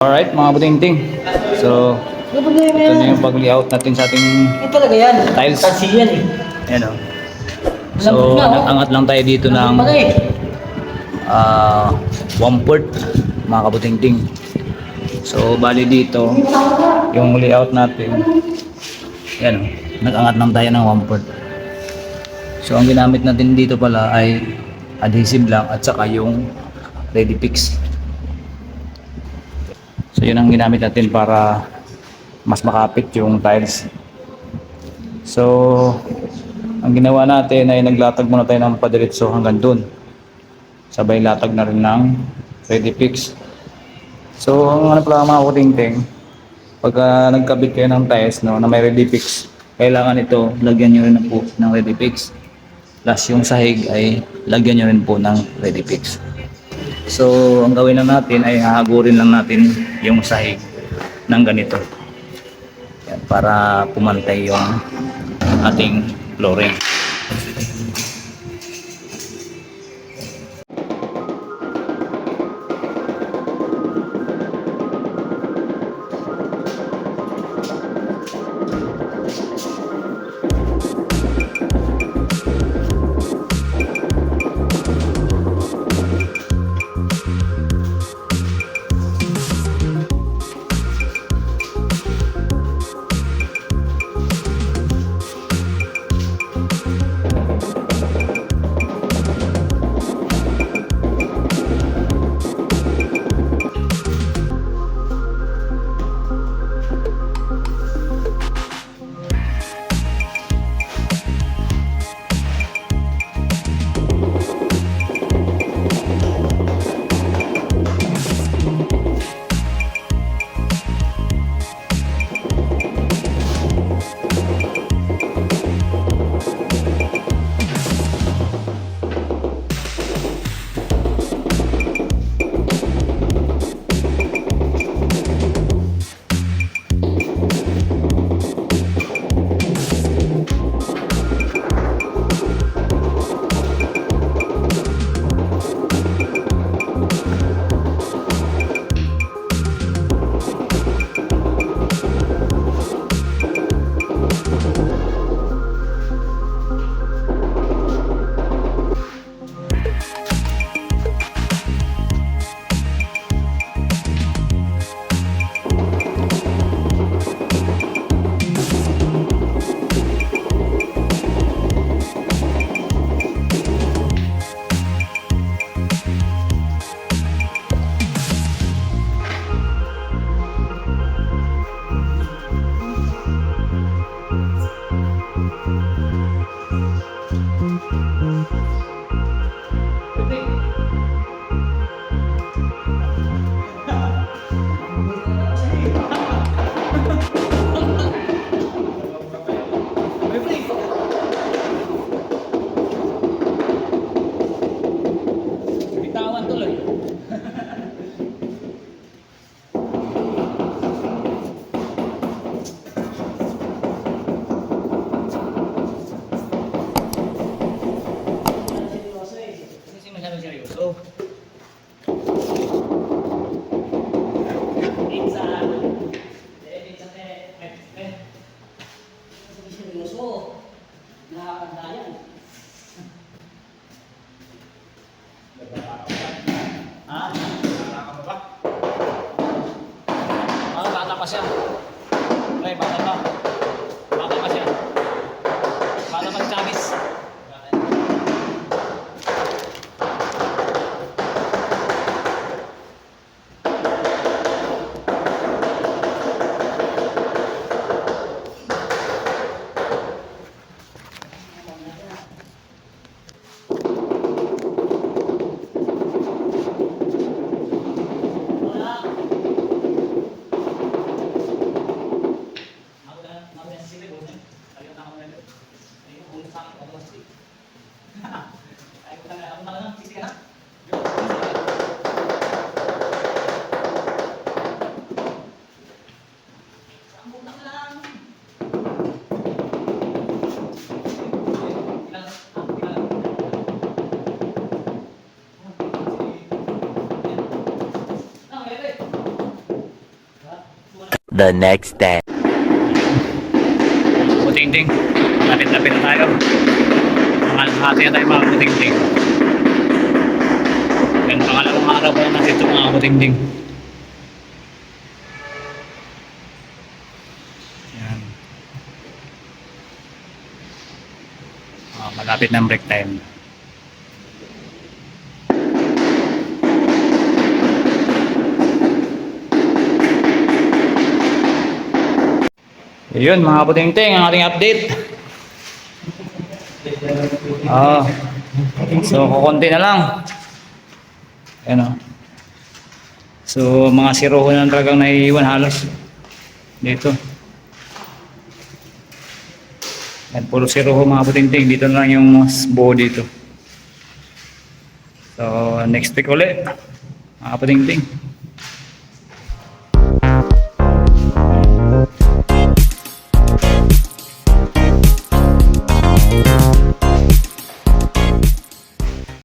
Alright mga buting-ting. So, ito na yung pag-layout natin sa ating Ito talaga yan. Tiles. Kasi yan eh. Ayan o. So, Lambot na, oh. nag-angat lang tayo dito ng Lambot pa eh. ah one port mga kabuting-ting. So, bali dito, yung layout natin, yan o, nag-angat lang tayo ng one port. So, ang ginamit natin dito pala ay adhesive lang at saka yung ready fix. So, yun ang ginamit natin para mas makapit yung tiles. So, ang ginawa natin ay naglatag muna tayo ng padiretso hanggang dun. Sabay latag na rin ng ready fix. So, ang ano pala mga kutingting, pagka nagkabit kayo ng tiles no, na may ready fix, kailangan ito lagyan nyo rin po ng ready fix. Plus yung sahig ay lagyan nyo rin po ng ready fix. So, ang gawin lang natin ay hahagurin lang natin yung sahig ng ganito. Yan, para pumantay yung ating flooring. Seryoso. Minsan. Eh, minsan eh, eh, eh. Kasi seryoso. Nakakanda yan. Ha? Ah, bata pa siya. Pre, bata pa. Ay, wala na ako malamang. Sisi ka na. the next day. Buting-ting. Lapit-lapit na tayo. Mga hati na tayo mga puting-ting. Yan, pangalawang araw pa natin ito mga puting-ting. Yan. Ah, malapit ng break time. Yun mga puting-ting, ang ating update. Ah. So, kukunti na lang. Ayan o. So, mga zero na talagang naiiwan halos. Dito. Yan, puro zero ho mga puting-ting. Dito na lang yung mas buo dito. So, next week ulit. Mga puting-ting.